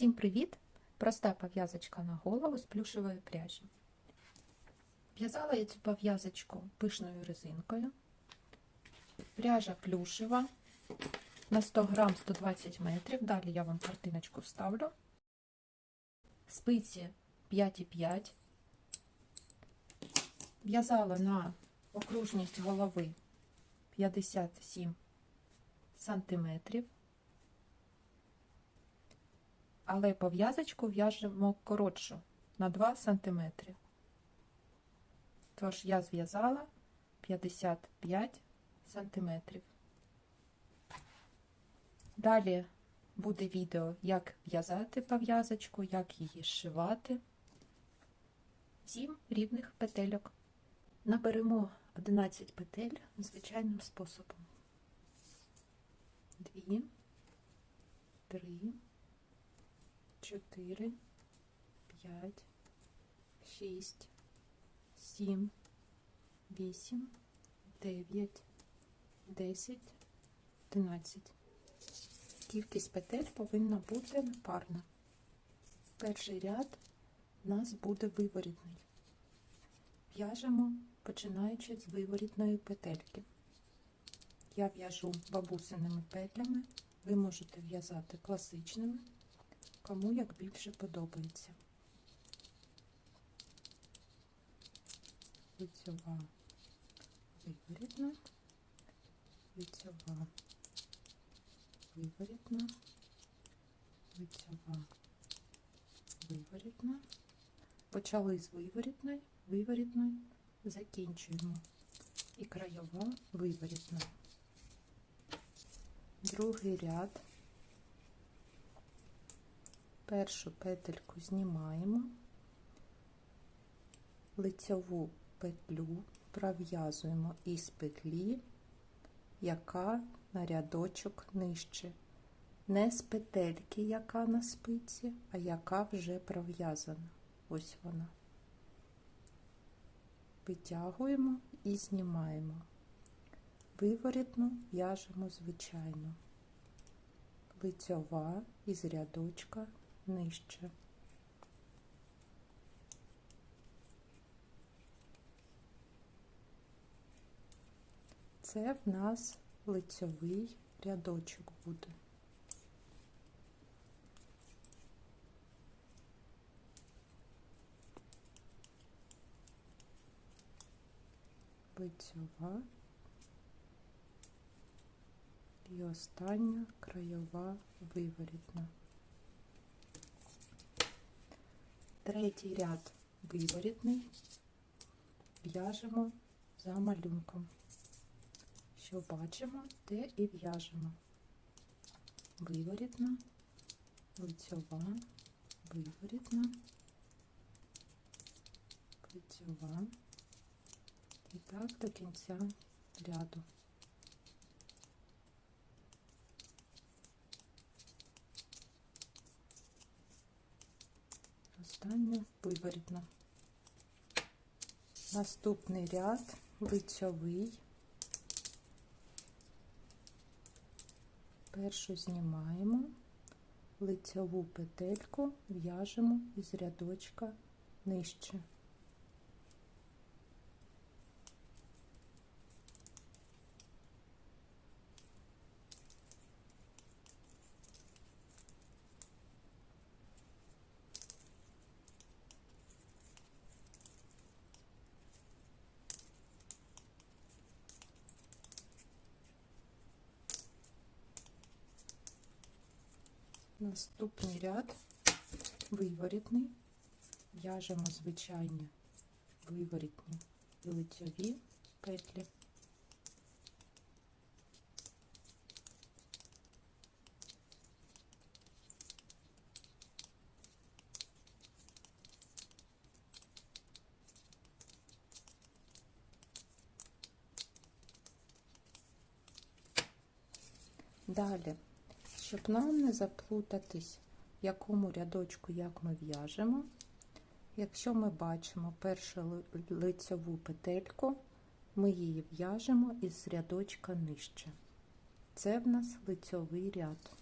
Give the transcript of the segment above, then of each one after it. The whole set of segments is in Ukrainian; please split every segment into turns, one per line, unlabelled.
Всім привіт! Проста пов'язочка на голову з плюшевої пряжі. В'язала я цю пов'язочку пишною резинкою. Пряжа плюшева на 100 грам 120 метрів. Далі я вам картиночку вставлю. Спиці 5,5. В'язала на окружність голови 57 сантиметрів. Але пов'язочку в'яжемо коротшу на 2 см. Тож я зв'язала 55 см. Далі буде відео, як в'язати пов'язочку, як її зшивати. Сім рівних петельок. Наберемо 11 петель звичайним способом. 2, 3, 4, 5, 6, 7, 8, 9, 10, 11. Кількість петель повинна бути парна. Перший ряд у нас буде виворітний. В'яжемо, починаючи з виворітної петельки. Я в'яжу бабусиними петлями, ви можете в'язати класичними кому як більше подобається. Лицьова виворітна, лицьова виворітна, лицьова виворітна. Почали з виворітної, виворітної, закінчуємо. І краєва виворітна. Другий ряд першу петельку знімаємо, лицьову петлю пров'язуємо із петлі, яка на рядочок нижче. Не з петельки, яка на спиці, а яка вже пров'язана. Ось вона. Витягуємо і знімаємо. Виворітну в'яжемо звичайно. Лицьова із рядочка нижче. Це в нас лицьовий рядочок буде. Лицьова і остання краєва виворітна. Третій ряд виворітний в'яжемо за малюнком. Що бачимо, те і в'яжемо. Виворітна, лицьова, виворітна, лицьова. І так до кінця ряду. Остання виворітна. Наступний ряд лицьовий. Першу знімаємо, лицьову петельку в'яжемо із рядочка нижче. Наступний ряд. Виворітний, в'яжемо звичайні виворітні і лицьові петлі. Далі щоб нам не заплутатись, в якому рядочку як ми в'яжемо. Якщо ми бачимо першу лицьову петельку, ми її в'яжемо із рядочка нижче. Це в нас лицьовий ряд.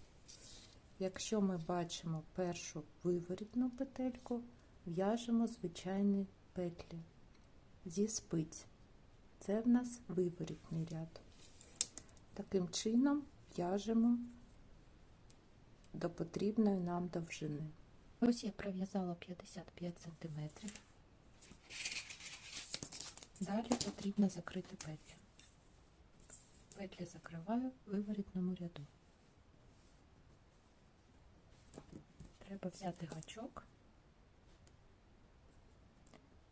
Якщо ми бачимо першу виворітну петельку, в'яжемо звичайні петлі зі спиць. Це в нас виворітний ряд. Таким чином в'яжемо до потрібної нам довжини. Ось я пров'язала 55 см. Далі потрібно закрити петлю. Петлі закриваю в виворітному ряду. Треба взяти гачок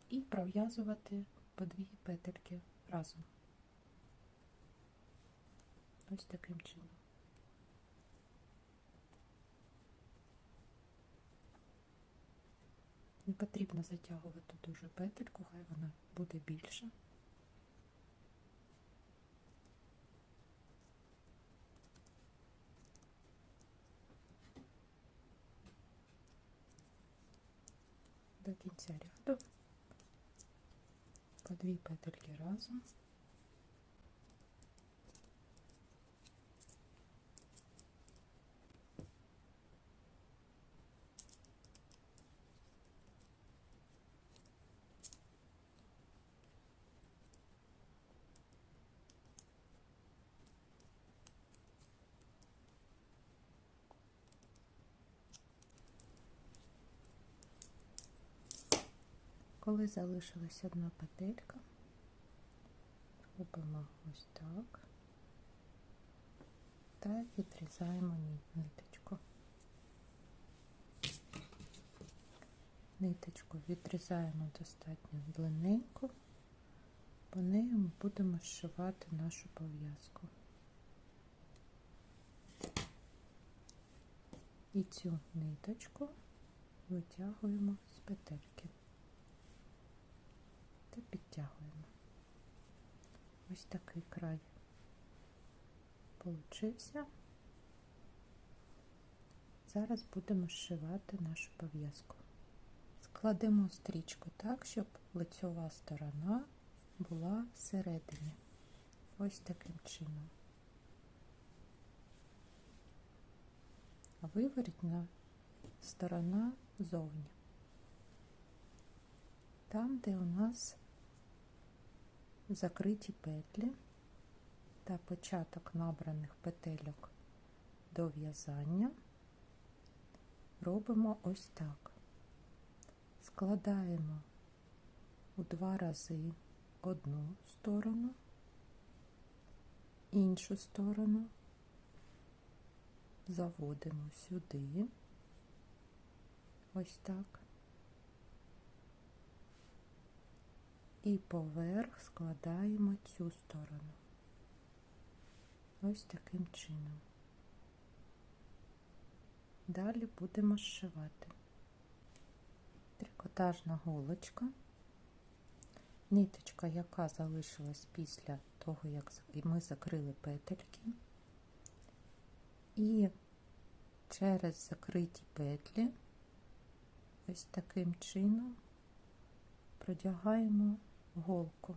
і пров'язувати по дві петельки разом. Ось таким чином. Потрібно затягувати дуже петельку, хай вона буде більша. До кінця ряду по дві петельки разом. Коли залишилась одна петелька, робимо ось так та відрізаємо ниточку. Ниточку відрізаємо достатньо длинненько, по неї ми будемо зшивати нашу пов'язку. І цю ниточку витягуємо з петельки та підтягуємо. Ось такий край получився. Зараз будемо зшивати нашу пов'язку. Складемо стрічку так, щоб лицьова сторона була всередині. Ось таким чином. А виворітна сторона зовні. Там, де у нас закриті петлі та початок набраних петельок до в'язання, робимо ось так. Складаємо у два рази одну сторону, іншу сторону, заводимо сюди, ось так. І поверх складаємо цю сторону. Ось таким чином. Далі будемо зшивати. Трикотажна голочка, ниточка, яка залишилась після того, як ми закрили петельки, і через закриті петлі ось таким чином продягаємо голку,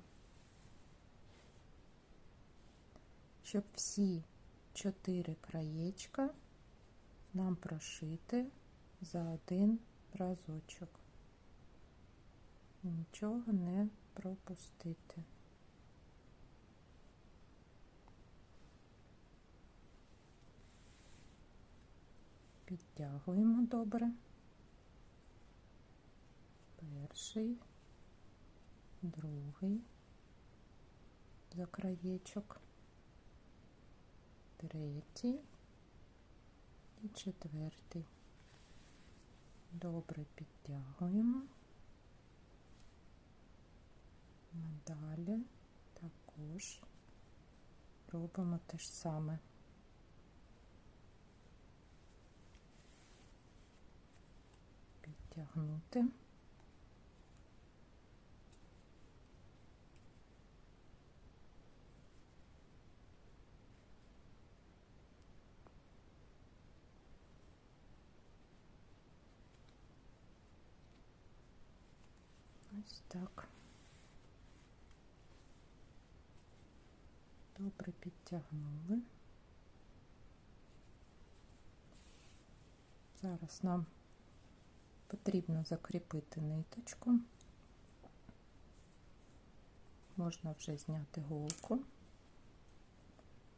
щоб всі чотири краєчка нам прошити за один разочок. Нічого не пропустити. Підтягуємо добре. Перший другий за краєчок, третій і четвертий. Добре підтягуємо. Надалі також робимо те ж саме. Підтягнути. Ось так. Добре підтягнули. Зараз нам потрібно закріпити ниточку. Можна вже зняти голку.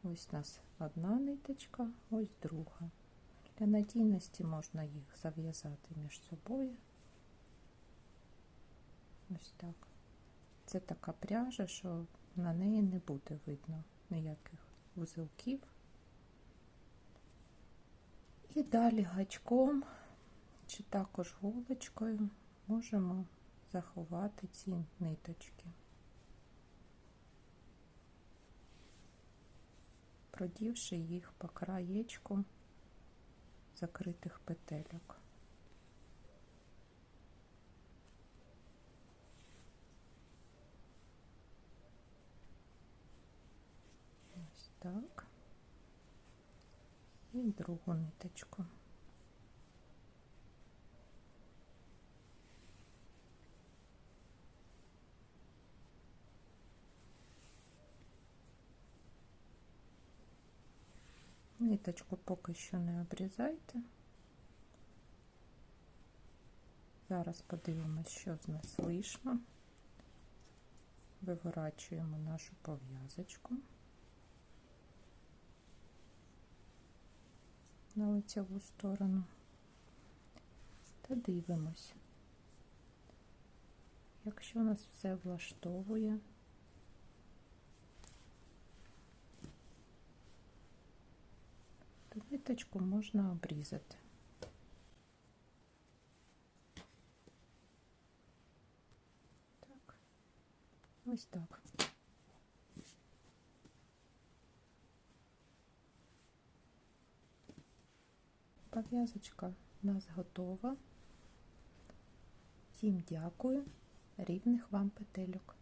Ось у нас одна ниточка, ось друга. Для надійності можна їх зав'язати між собою. Ось так. Це така пряжа, що на неї не буде видно ніяких вузелків. І далі гачком чи також голочкою можемо заховати ці ниточки, продівши їх по краєчку закритих петельок. Ось так. І другу ниточку. Ниточку поки що не обрізайте. Зараз подивимось, що з нас вийшло. Виворачуємо нашу пов'язочку на лицеву сторону та дивимось. Якщо нас все влаштовує, то ниточку можна обрізати. Так, ось так. Пов'язочка у нас готова. Всім дякую, рівних вам петельок.